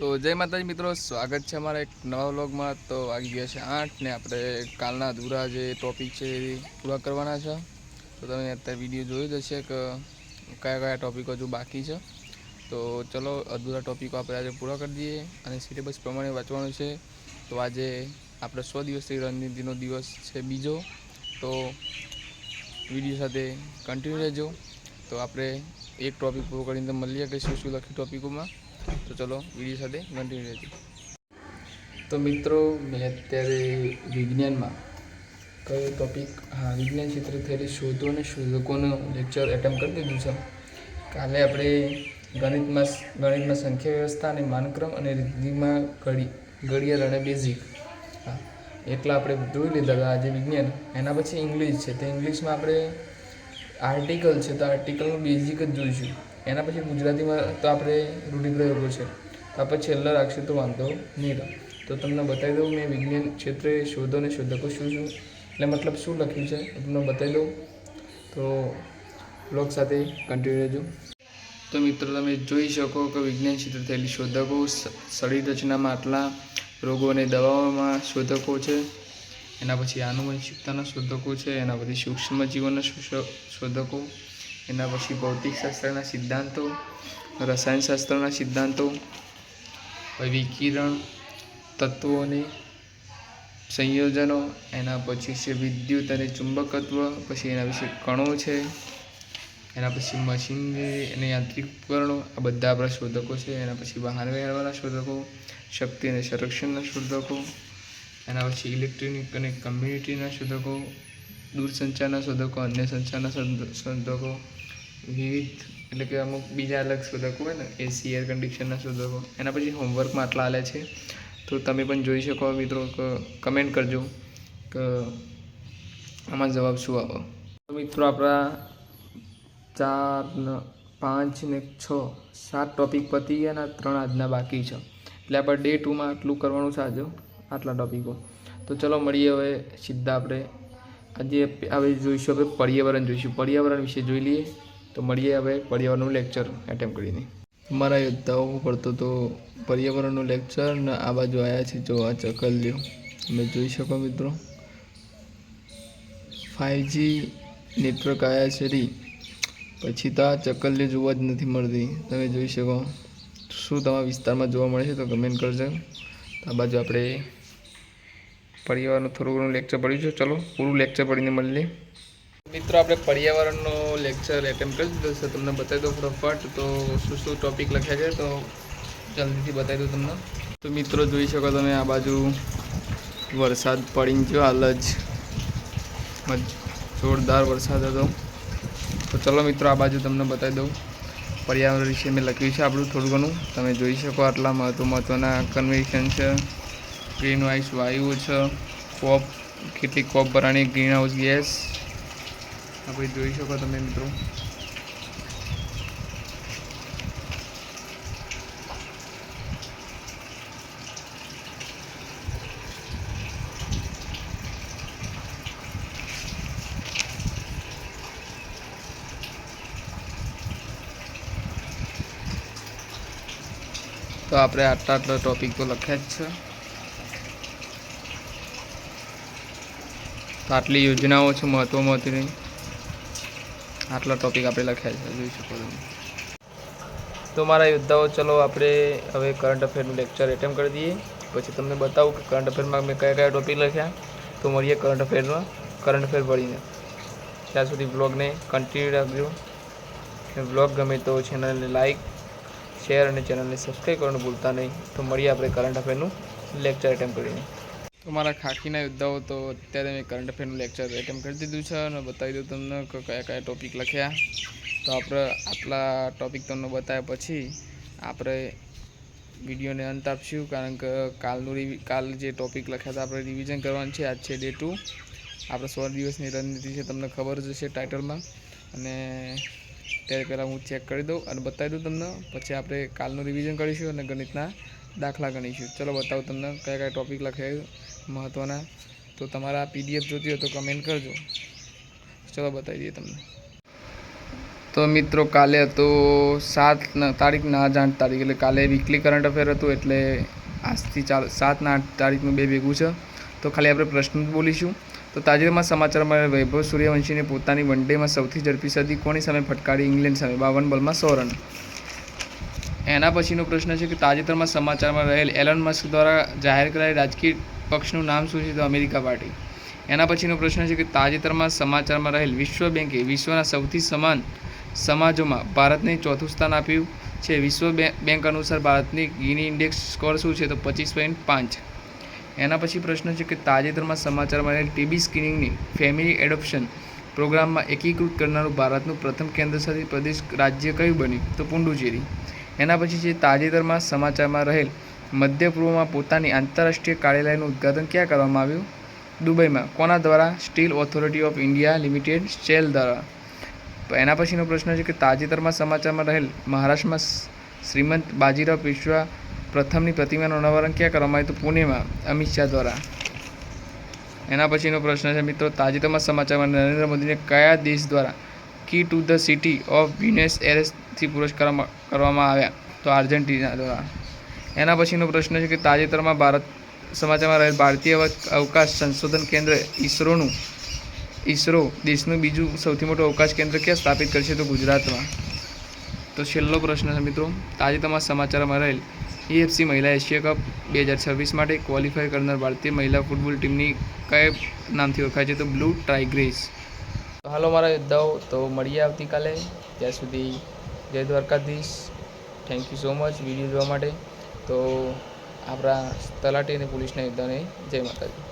તો જય માતાજી મિત્રો, સ્વાગત છે અમારા એક નવા વ્લોગમાં. તો વાગી ગયા છે આઠ ને આપણે કાલના અધૂરા જે ટોપિક છે એ પૂરા કરવાના છે. તો તમે અત્યારે વીડિયો જોયું જ હશે કે કયા કયા ટોપિકો હજુ બાકી છે. તો ચલો, અધૂરા ટોપિકો આપણે આજે પૂરા કરી દઈએ અને સિલેબસ પ્રમાણે વાંચવાનું છે. તો આજે આપણે સો દિવસથી રણનીતિનો દિવસ છે બીજો. તો વીડિયો સાથે કન્ટિન્યુ રહેજો. તો આપણે એક ટોપિક પૂરો કરીને મળીએ કે શું શું લખ્યું ટોપિકોમાં તો ચલો, વીડિયો સાથે કન્ટિન્યુ રહેજો. તો મિત્રો, મેં અત્યારે વિજ્ઞાનમાં કયો ટોપિક હા, વિજ્ઞાન ક્ષેત્રે થયેલી શોધો અને શોધકોનું લેક્ચર એટેમ્પ કરી દીધું છે. કાલે આપણે ગણિતમાં ગણિતમાં સંખ્યા વ્યવસ્થા અને માનક્રમ અને રીતિમાં ઘડી ઘડિયાળ અને બેઝિક હા, એટલા આપણે જોઈ લીધા હતા આજે વિજ્ઞાન. એના પછી ઇંગ્લિશ છે. તો ઇંગ્લિશમાં આપણે આર્ટિકલ છે, તો આર્ટિકલનું બેઝિક જ જોઈશું. એના પછી ગુજરાતીમાં તો આપણે રૂઢિપ્રયોગો છે. તો આપણે છેલ્લા રાખશું તો વાંધો નહીં રહે. તો તમને બતાવી દઉં મેં વિજ્ઞાન ક્ષેત્રે શોધો અને શોધકો શું શું. એટલે મતલબ શું લખ્યું છે તમને બતાવી દઉં. તો બ્લોગ સાથે કન્ટિન્યુ રહેજો. તો મિત્રો તમે જોઈ શકો કે વિજ્ઞાન ક્ષેત્રે થયેલી શોધકો શરીર રચનામાં આટલા રોગો અને દવાઓમાં શોધકો છે. એના પછી આનુવંશિકતાના શોધકો છે, એના પછી સૂક્ષ્મ શોષ- શોધકો. એના પછી ભૌતિકશાસ્ત્રના સિદ્ધાંતો, રસાયણશાસ્ત્રના સિદ્ધાંતો વિકિરણ તત્વોને સંયોજનો, એના પછી છે વિદ્યુત અને ચુંબકત્વ, પછી એના વિશે કણો છે, એના પછી મશીનરી અને યાંત્રિક ઉપકરણો, આ બધા આપણા શોધકો છે, એના પછી વાહન વ્યવહારના શોધકો, શક્તિ અને સંરક્ષણના શોધકો, એના પછી ઇલેક્ટ્રોનિક અને કમ્યુનિટીના શોધકો, દૂરસંચારના શોધકો, અન્ય સંચારના શોધકો વિવિધ એટલે કે અમુક બીજા અલગ શોધકો હોય ને એસી એર કન્ડિશનના શોધકો, એના પછી હોમવર્કમાં આટલા આલે છે. તો તમે પણ જોઈ શકો મિત્રો કમેન્ટ કરજો કે આમાં જવાબ શું આવો. તો મિત્રો આપણા ચાર ને, પાંચ ને છ, સાત ટોપિક પતી ગયા ત્રણ આજના બાકી છે. એટલે આપણે ડે ટુમાં આટલું કરવાનું છે આજે આટલા ટોપિકો તો ચલો મળીએ હવે સીધા આપણે. આજે હવે જોઈશું, આપણે પર્યાવરણ જોઈશું. પર્યાવરણ વિશે જોઈ લઈએ. તો મળીએ હવે પર્યાવરણનું લેક્ચર એટેમ્પ કરીને. મારા યોદ્ધાઓ પડતો તો પર્યાવરણનું લેક્ચર ને આ બાજુ આવ્યા છે જો આ ચકલીઓ તમે જોઈ શકો મિત્રો. ફાઇવજી નેટવર્ક આવ્યા છે રી. પછી તો આ ચકલીઓ જોવા જ નથી મળતી. તમે જોઈ શકો. શું તમારા વિસ્તારમાં જોવા મળે છે તો કમેન્ટ કરજો. આ બાજુ આપણે પર્યાવરણનું થોડું ઘણું લેક્ચર પડ્યું છે. ચલો, પૂરું લેક્ચર પડીને મળીએ મિત્રો, આપણે પર્યાવરણનો લેક્ચર એટેમ્પ કરી દીધો છે. તમને બતાવી દો ફટાફટ. તો શું શું ટોપિક લખ્યા છે, તો જલ્દીથી બતાવી દઉં તમને. તો મિત્રો, જોઈ શકો તમે આ બાજુ વરસાદ પડીને જો હાલ જ જોરદાર વરસાદ હતો. તો ચલો મિત્રો, આ બાજુ તમને બતાવી દઉં. પર્યાવરણ વિશે મેં લખ્યું છે આપણું થોડું ઘણું. તમે જોઈ શકો આટલા મહત્વ મહત્ત્વના કન્વેન્શન છે. ગ્રીન વાઇસ વાયુઓ છે. કોપ કેટલી કોપ ભરાણી ગ્રીન હાઉસ ગેસ આપણે જોઈ શકો તમે મિત્રો. તો આપણે આટલા આટલા ટોપિક તો લખ્યા જ છે. આટલી યોજનાઓ છે મહત્વ મહત્વની. આટલા ટોપિક આપણે લખ્યા છે, જોઈ શકો તમે તો મારા યોદ્ધાઓ, ચલો આપણે હવે કરંટ અફેરનું લેક્ચર એટેમ્પ કરી દઈએ. પછી તમને બતાવું કે કરંટ અફેરમાં મેં કયા કયા ટોપિક લખ્યા. તો મળીએ કરંટ અફેરમાં કરંટ અફેર પડીને ત્યાં સુધી બ્લોગને કન્ટિન્યુ રાખજો. બ્લોગ ગમે તો ચેનલને લાઇક શેર અને ચેનલને સબસ્ક્રાઈબ કરવાનું ભૂલતા નહીં. તો મળીએ આપણે કરંટ અફેરનું લેક્ચર એટેમ્પ કરીને. મારા ખાખીના યોદ્ધાઓ તો અત્યારે મેં કરંટ અફેરનું લેક્ચર એટેમ્પ કરી દીધું છે અને બતાવી દઉં તમને કે કયા કયા ટોપિક લખ્યા. તો આપણે આટલા ટોપિક તમને બતાવ્યા પછી આપણે વિડીયોને અંત આપશું કારણ કે કાલનું રિવિ કાલ જે ટોપિક લખ્યા હતા આપણે રિવિઝન કરવાનું છે, આજ છે ડે ટુ આપણે સો દિવસની રણનીતિ છે, તમને ખબર જ હશે ટાઇટલમાં અને ત્યારે પહેલાં હું ચેક કરી દઉં અને બતાવી દઉં તમને. પછી આપણે કાલનું રિવિઝન કરીશું અને ગણિતના દાખલા ગણીશું. ચલો બતાવું તમને કયા કયા ટોપિક લખાયું મહત્ત્વના તો તમારા પીડીએફ જોતી હોય તો કમેન્ટ કરજો. ચલો બતાવી દઈએ તમને. તો મિત્રો, કાલે હતો સાત તારીખ ના આજ આઠ તારીખ, એટલે કાલે વીકલી કરંટ અફેર હતું, એટલે આજથી ચાલ, સાતના આઠ તારીખનું બે ભેગું છે. તો ખાલી આપણે પ્રશ્ન બોલીશું. તો તાજેતરમાં સમાચારમાં વૈભવ સૂર્યવંશીને પોતાની વનડેમાં સૌથી ઝડપી સદી કોની સામે ફટકારી? ઇંગ્લેન્ડ સામે. બાવન બોલમાં સો રન. એના પછીનો પ્રશ્ન છે કે તાજેતરમાં સમાચારમાં રહેલ એલન મસ્ક દ્વારા જાહેર કરાયેલ રાજકીય પક્ષનું નામ શું છે તો અમેરિકા પાર્ટી. એના પછીનો પ્રશ્ન છે કે તાજેતરમાં સમાચારમાં રહેલ વિશ્વ બેંકે વિશ્વના સૌથી સમાન સમાજોમાં ભારતને ચોથું સ્થાન આપ્યું છે. વિશ્વ બેંક અનુસાર ભારતની ગીની ઇન્ડેક્સ સ્કોર શું છે તો પચીસ પોઈન્ટ પાંચ. એના પછી પ્રશ્ન છે કે તાજેતરમાં સમાચારમાં રહેલ ટીબી સ્ક્રીનિંગની ફેમિલી એડોપ્શન પ્રોગ્રામમાં એકીકૃત કરનારું ભારતનું પ્રથમ કેન્દ્રશાસિત પ્રદેશ રાજ્ય કયું બન્યું તો પુડુચેરી. એના પછી છે તાજેતરમાં સમાચારમાં રહેલ મધ્ય પૂર્વમાં પોતાની આંતરરાષ્ટ્રીય કાર્યાલયનું ઉદ્ઘાટન ક્યાં કરવામાં આવ્યું? દુબઈમાં. કોના દ્વારા? Steel authority of India limited SAIL દ્વારા. એના પછીનો પ્રશ્ન છે કે તાજેતરમાં સમાચારમાં રહેલ મહારાષ્ટ્રમાં શ્રીમંત બાજીરાવ પેશવા પ્રથમની પ્રતિમાનું અનાવરણ ક્યાં કરવામાં આવ્યું તો પુણેમાં. અમિત શાહ દ્વારા. એના પછીનો પ્રશ્ન છે, મિત્રો, તાજેતરમાં સમાચારમાં નરેન્દ્ર મોદીને કયા દેશ દ્વારા key to the city of Buenos એરેસથી પુરસ્કાર કરવામાં આવ્યા? તો આર્જેન્ટિના દ્વારા. એના પછીનો પ્રશ્ન છે કે તાજેતરમાં ભારત સમાચારમાં રહેલ ભારતીય અવકાશ સંશોધન કેન્દ્ર ઇસરોનું, ઇસરો દેશનું બીજું સૌથી મોટું અવકાશ કેન્દ્ર ક્યાં સ્થાપિત કરશે તો ગુજરાતમાં? તો છેલ્લો પ્રશ્ન છે મિત્રો, તાજેતરમાં સમાચારમાં રહેલ એએફસી મહિલા એશિયા કપ બે હજાર છવ્વીસ માટે ક્વોલિફાય કરનાર ભારતીય મહિલા ફૂટબોલ ટીમની કયા નામથી ઓળખાય છે તો બ્લુ ટાઇગ્રેસ તો હાલો મારા યોદ્ધાઓ, તો મળીએ આવતીકાલે. ત્યાં સુધી જય Dwarkadhish. Thank you so much video જોવા માટે. તો આપણા તલાટી અને પોલીસના યોદ્ધાને જય માતાજી.